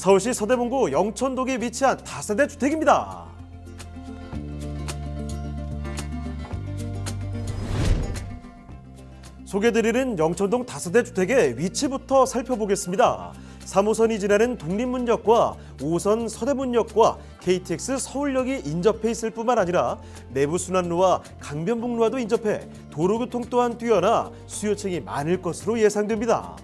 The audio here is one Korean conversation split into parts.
서울시 서대문구 영천동에 위치한 다세대 주택입니다. 소개드리는 영천동 다세대 주택의 위치부터 살펴보겠습니다. 3호선이 지나는 독립문역과 5호선 서대문역과 KTX 서울역이 인접해 있을 뿐만 아니라 내부순환로와 강변북로와도 인접해 도로교통 또한 뛰어나 수요층이 많을 것으로 예상됩니다.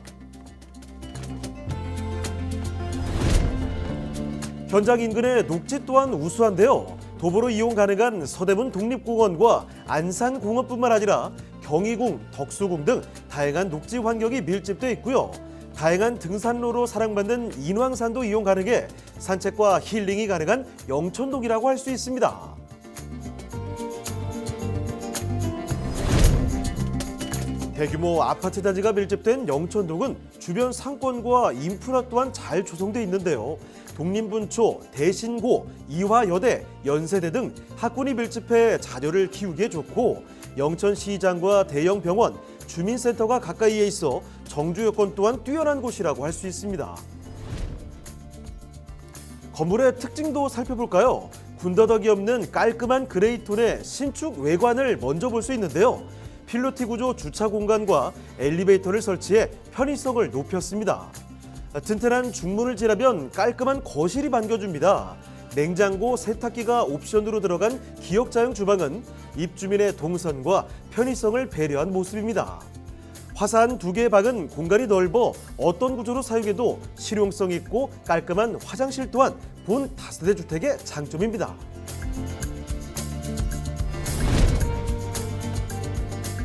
현장 인근의 녹지 또한 우수한데요. 도보로 이용 가능한 서대문 독립공원과 안산공원뿐만 아니라 경희궁, 덕수궁 등 다양한 녹지 환경이 밀집돼 있고요. 다양한 등산로로 사랑받는 인왕산도 이용 가능해 산책과 힐링이 가능한 영천동이라고 할 수 있습니다. 대규모 아파트 단지가 밀집된 영천동은 주변 상권과 인프라 또한 잘 조성돼 있는데요. 독립분초, 대신고, 이화여대, 연세대 등 학군이 밀집해 자녀를 키우기에 좋고 영천시장과 대형 병원, 주민센터가 가까이에 있어 정주 여건 또한 뛰어난 곳이라고 할 수 있습니다. 건물의 특징도 살펴볼까요? 군더더기 없는 깔끔한 그레이톤의 신축 외관을 먼저 볼 수 있는데요. 필로티 구조 주차 공간과 엘리베이터를 설치해 편의성을 높였습니다. 튼튼한 중문을 지나면 깔끔한 거실이 반겨줍니다. 냉장고, 세탁기가 옵션으로 들어간 기역자형 주방은 입주민의 동선과 편의성을 배려한 모습입니다. 화사한 두 개의 방은 공간이 넓어 어떤 구조로 사용해도 실용성 있고 깔끔한 화장실 또한 본 다세대 주택의 장점입니다.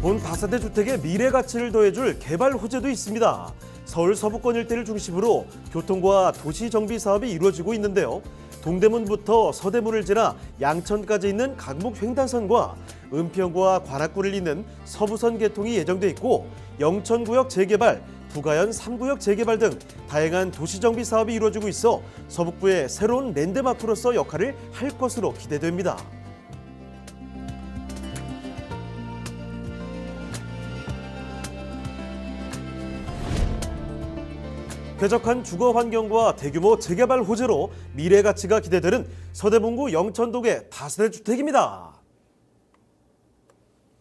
본 다세대 주택의 미래 가치를 더해줄 개발 호재도 있습니다. 서울 서부권 일대를 중심으로 교통과 도시 정비 사업이 이루어지고 있는데요. 동대문부터 서대문을 지나 양천까지 있는 강북 횡단선과 은평구와 관악구를 잇는 서부선 개통이 예정돼 있고 영천구역 재개발, 부가연 3구역 재개발 등 다양한 도시 정비 사업이 이루어지고 있어 서북부의 새로운 랜드마크로서 역할을 할 것으로 기대됩니다. 쾌적한 주거 환경과 대규모 재개발 호재로 미래 가치가 기대되는 서대문구 영천동의 다세대 주택입니다.